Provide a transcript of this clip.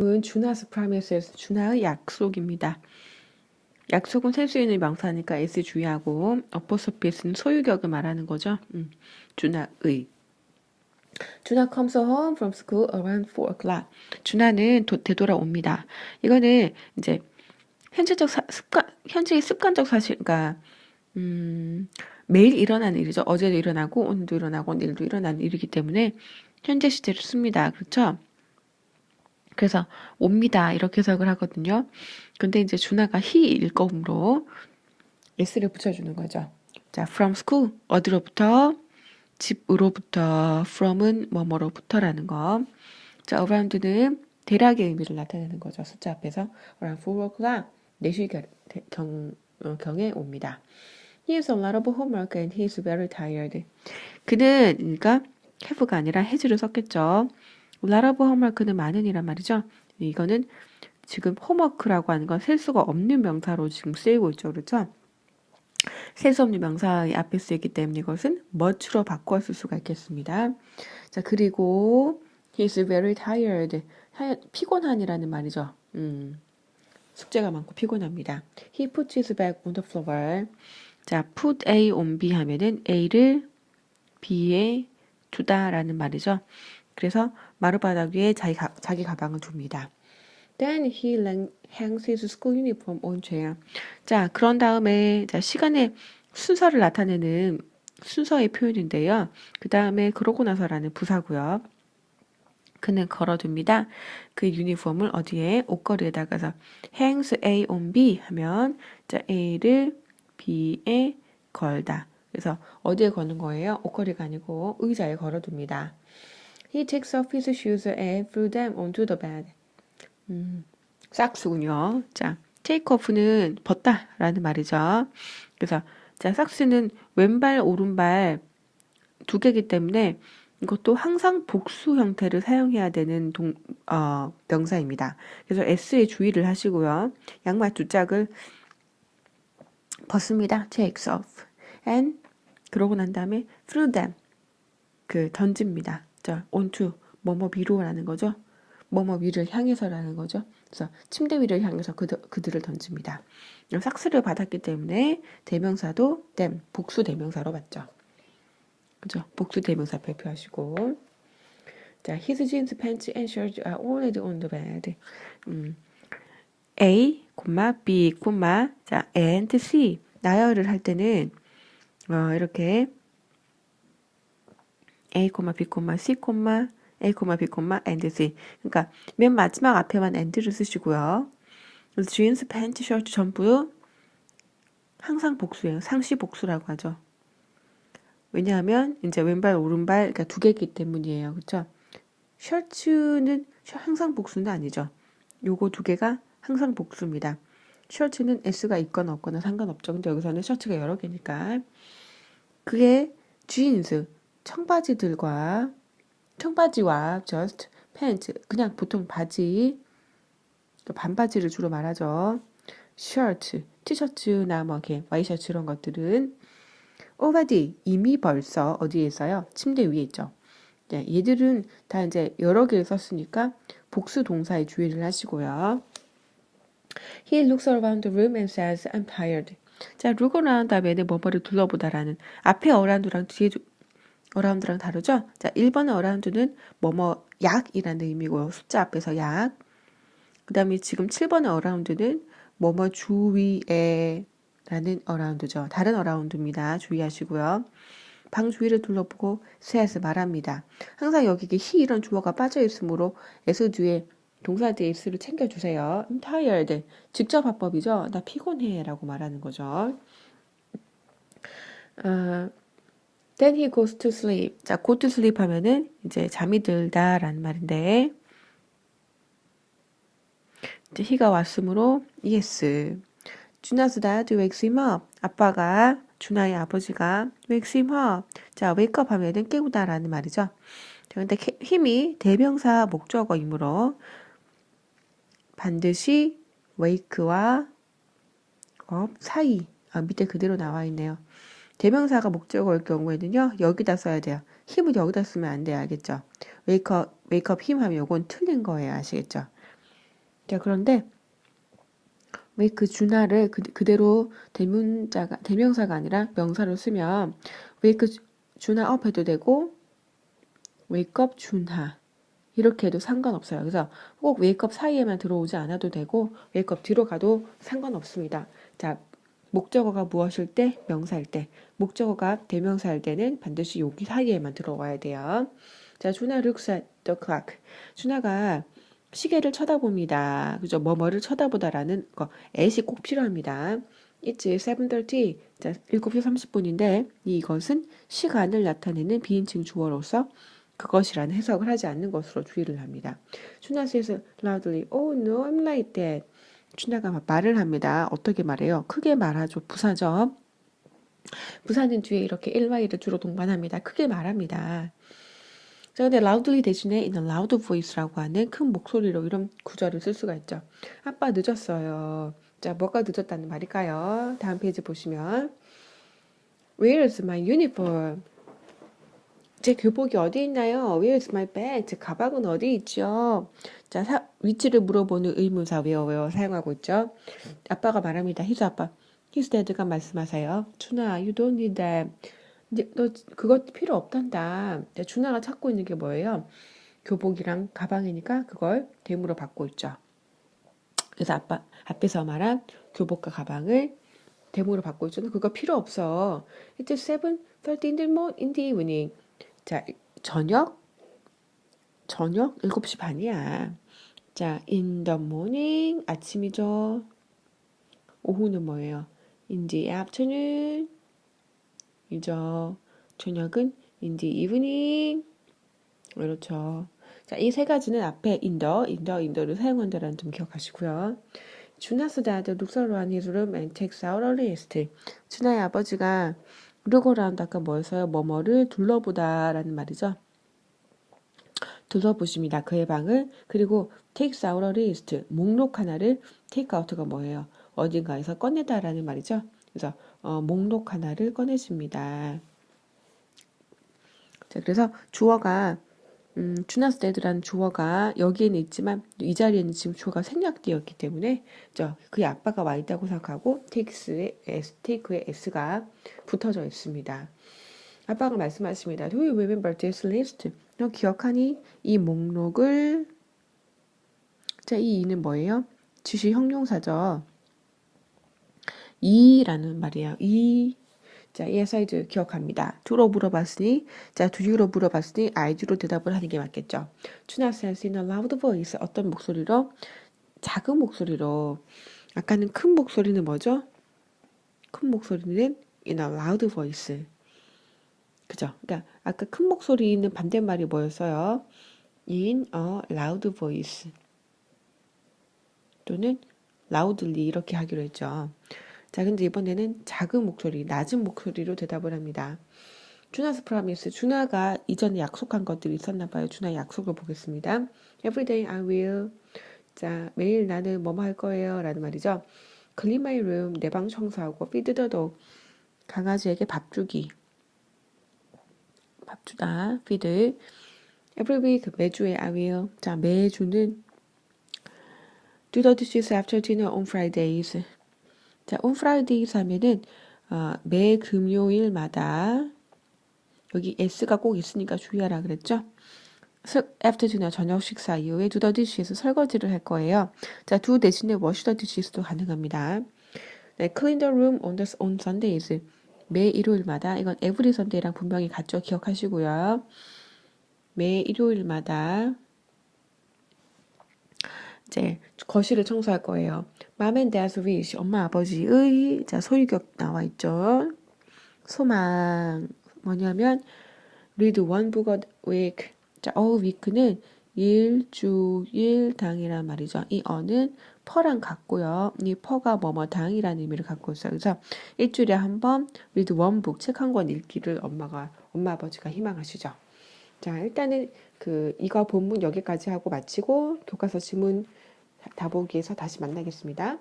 은 주나스 프라미스에서 준하의 약속입니다. 약속은 있는 명사니까 s 주의하고 어포소피스는 소유격을 말하는 거죠. 음, 준하의. 준하 comes home from school around 4 o'clock. 준하는 도, 되돌아옵니다. 이거는 이제 현재적 사, 습관, 현재의 습관적 사실, 그러니까 음, 매일 일어나는 일이죠. 어제도 일어나고 오늘도 일어나고 내일도 일어나는 일이기 때문에 현재 시제를 씁니다. 그렇죠? 그래서 옵니다 이렇게 해석을 하거든요. 근데 이제 준하가 he일 거므로 s를 붙여주는 거죠. 자, from school 어디로부터 집으로부터 from은 뭐뭐로부터라는 거. 자, around는 대략의 의미를 나타내는 거죠. 숫자 앞에서 around 4 o'clock 4시 경, 어, 경에 옵니다. He has a lot of homework and he is very tired. 그는 그러니까 have가 아니라 has를 썼겠죠. Of homework는 많은이란 말이죠. 이거는 지금 홈워크라고 하는 건 셀 수가 없는 명사로 지금 쓰이고 있죠. 그렇죠? 셀 수 없는 명사의 앞에 쓰이기 때문에 이것은 much로 바꿔 쓸 수가 있겠습니다. 자, 그리고 he's very tired. 피곤한이라는 말이죠. 음, 숙제가 많고 피곤합니다. He puts his bag on the floor. 자, put A on B 하면은 A를 B에 두다라는 말이죠. 그래서 마루바닥 위에 자기, 가, 자기 가방을 둡니다. Then he hangs his school uniform on chair. 자, 그런 다음에 자, 시간의 순서를 나타내는 순서의 표현인데요. 그 다음에 그러고 나서라는 부사고요. 그는 걸어둡니다. 그 유니폼을 어디에 옷걸이에다가서 hangs A on B 하면 자, A를 B에 걸다. 그래서 어디에 거는 거예요? 옷걸이가 아니고 의자에 걸어둡니다. He takes off his shoes and threw them onto the bed. 음, 삭스군요. 자, take off는 벗다 라는 말이죠. 그래서 자, 삭스는 왼발, 오른발 두 개기 때문에 이것도 항상 복수 형태를 사용해야 되는 동, 어, 명사입니다. 그래서 S에 주의를 하시고요. 양말 두 짝을 벗습니다. takes off. and 그러고 난 다음에 threw them. 그 던집니다. 자, onto 뭐뭐 위로라는 거죠. 뭐뭐 위를 향해서라는 거죠. 그래서 침대 위를 향해서 그들, 그들을 던집니다. 삭스를 받았기 때문에 대명사도 them 복수 대명사로 봤죠. 그죠? 복수 대명사 발표하시고 자, his jeans, pants, and shirts are already on the bed. 음, A, B, 자, and C 나열을 할 때는 어, 이렇게 A, B, C, A, B, and C. 그러니까 맨 마지막 앞에만 and를 쓰시고요. jeans, 팬츠, 셔츠 전부 항상 복수예요. 상시 복수라고 하죠. 왜냐하면 이제 왼발, 오른발 그러니까 두 개이기 때문이에요. 그렇죠? 셔츠는 항상 복수는 아니죠. 요거 두 개가 항상 복수입니다. 셔츠는 S가 있거나 없거나 상관없죠. 근데 여기서는 셔츠가 여러 개니까. 그게 jeans, 청바지들과 청바지와 just pants 그냥 보통 바지 반바지를 주로 말하죠. shirt 티셔츠나 뭐 이렇게 와이셔츠 이런 것들은 already 이미 벌써 어디에 있어요? 침대 위에 있죠. 네, 얘들은 다 이제 여러 개를 썼으니까 복수 동사에 주의를 하시고요. He looks around the room and says, I'm tired. 자, look around 다음에 뭐뭐를 둘러보다라는 앞에 어라운드랑 뒤에 어라운드랑 다르죠? 자, 1번의 어라운드는 뭐뭐 약이라는 의미고요. 숫자 앞에서 약. 그 다음에 지금 7번의 어라운드는 뭐뭐 주위에 라는 어라운드죠. 다른 어라운드입니다. 주의하시고요. 방 주위를 둘러보고 셋을 말합니다. 항상 여기 히 이런 주어가 빠져 있으므로 에서 뒤에 동사 뒤에 입술을 챙겨주세요. I'm tired. 직접 화법이죠. 나 피곤해 라고 말하는 거죠. 어, Then he goes to sleep. 자, go to sleep 하면은 이제 잠이 들다 라는 말인데, 이제 he가 왔으므로 yes. 주나스 dad wakes him up. 아빠가, 준하의 아버지가 wakes him up. 자, wake up 하면은 깨우다 라는 말이죠. 그런데 힘이 대명사 목적어이므로 반드시 wake와 up 사이, 아, 밑에 그대로 나와 있네요. 대명사가 목적어일 경우에는요, 여기다 써야 돼요. 힘을 여기다 쓰면 안 돼요. 알겠죠? 웨이크업, 웨이크업 힘 하면 요건 틀린 거예요. 아시겠죠? 자, 그런데 왜 그 준하를 그, 그대로 대문자가 대명사가 아니라 명사로 쓰면 왜그 준하 업 해도 되고 웨이크업 준하 이렇게 해도 상관없어요. 그래서 꼭 웨이크업 사이에만 들어오지 않아도 되고 웨이크업 뒤로 가도 상관없습니다. 자, 목적어가 무엇일 때? 명사일 때. 목적어가 대명사일 때는 반드시 여기 사이에만 들어와야 돼요. 자, 준하 looks at the clock. 준하가 시계를 쳐다봅니다. 그죠? 뭐뭐를 쳐다보다라는 거. at이 꼭 필요합니다. It's 7.30. 자, 7시 30분인데 이것은 시간을 나타내는 비인칭 주어로서 그것이라는 해석을 하지 않는 것으로 주의를 합니다. says loudly, Oh no, I'm like that. 준하가 말을 합니다. 어떻게 말해요? 크게 말하죠. 부사죠. 부사는 뒤에 이렇게 1와 1을 주로 동반합니다. 크게 말합니다. 자, 근데 loudly 대신에 a loud voice라고 하는 큰 목소리로 이런 구절을 쓸 수가 있죠. 아빠 늦었어요. 자, 뭐가 늦었다는 말일까요? 다음 페이지 보시면 Where is my uniform? 제 교복이 어디 있나요? Where is my bag? 제 가방은 어디 있죠? 자, 사, 위치를 물어보는 의문사 외워 외워 사용하고 있죠. 아빠가 말합니다. 희수 아빠. 희수 데드가 말씀하세요. 준아, you don't need that. 너 그것 필요 없단다. 자, 준아가 찾고 있는 게 뭐예요? 교복이랑 가방이니까 그걸 대물어 받고 있죠. 그래서 아빠 앞에서 말한 교복과 가방을 대물어 받고 있죠. 그거 필요 없어. It's 7:30 in the mo- in the evening. 자, 저녁 저녁 7시 반이야. 자, in the morning 아침이죠. 오후는 뭐예요? in the afternoon 이죠. 저녁은 in the evening 그렇죠. 자, 이 세 가지는 앞에 in the, in the, in the를 사용한다라는 점 기억하시고요. 준하스 다드 룩서로 한 his room and takes out a list. 준하의 아버지가 루고라운드 아까 뭐였어요? 뭐뭐를 둘러보다라는 말이죠. 둘러보십니다. 그의 방을 그리고 takes out a list 목록 하나를 take out가 뭐예요? 어딘가에서 꺼내다라는 말이죠. 그래서 어, 목록 하나를 꺼내줍니다. 자, 그래서 주어가 음, 주나스 데드라는 주어가 여기에는 있지만 이 자리에는 지금 주어가 생략되어 있기 때문에 저 그의 아빠가 와 있다고 생각하고 takes의 s, take의 s가 붙어져 있습니다. 아빠가 말씀하십니다. Do you remember this list? 너 기억하니? 이 목록을 자, 이 이는 뭐예요? 지시 형용사죠. 이라는 말이에요. 이. 자, 이 사이즈 기억합니다. do로 물어봤으니, 자, do you로 물어봤으니, I do로 대답을 하는 게 맞겠죠. 준하 says in a loud voice. 어떤 목소리로? 작은 목소리로. 아까는 큰 목소리는 뭐죠? 큰 목소리는 in a loud voice. 그죠? 그러니까 아까 큰 목소리는 반대말이 뭐였어요? in a loud voice. 또는 loudly 이렇게 하기로 했죠. 자, 근데 이번에는 작은 목소리, 낮은 목소리로 대답을 합니다. 주나스 프라미스, 주나가 이전에 약속한 것들이 있었나 봐요. 주나 약속을 보겠습니다. Every day I will. 자, 매일 나는 뭐뭐 할 거예요. 라는 말이죠. Clean my room, 내 방 청소하고, feed the dog, 강아지에게 밥 주기. 밥 주다, feed. Every week, 매주에 I will. 자, 매주는 do the dishes after dinner on Fridays. 자, on Fridays 하면은 어, 매 금요일마다 여기 s가 꼭 있으니까 주의하라 그랬죠? after dinner 저녁 식사 이후에 do dish에서 설거지를 할 거예요. 자, do 대신에 wash the dishes도 가능합니다. 네, clean the room on, the, on Sundays. 매 일요일마다 이건 every Sunday랑 분명히 같죠? 기억하시고요. 매 일요일마다 이제 거실을 청소할 거예요. And Dad's wish, 엄마 아버지의 자 소유격 나와 있죠. 소망 뭐냐면 read one book a week. 자, a week는 일주일 당이란 말이죠. 이 어는 퍼랑 같고요. 이 퍼가 뭐뭐 당이라는 의미를 갖고 있어요. 그래서 일주일에 한 번 read one book 책 한 권 읽기를 엄마가 엄마 아버지가 희망하시죠. 자, 일단은 그 이거 본문 여기까지 하고 마치고 교과서 지문 다보기에서 다시 만나겠습니다.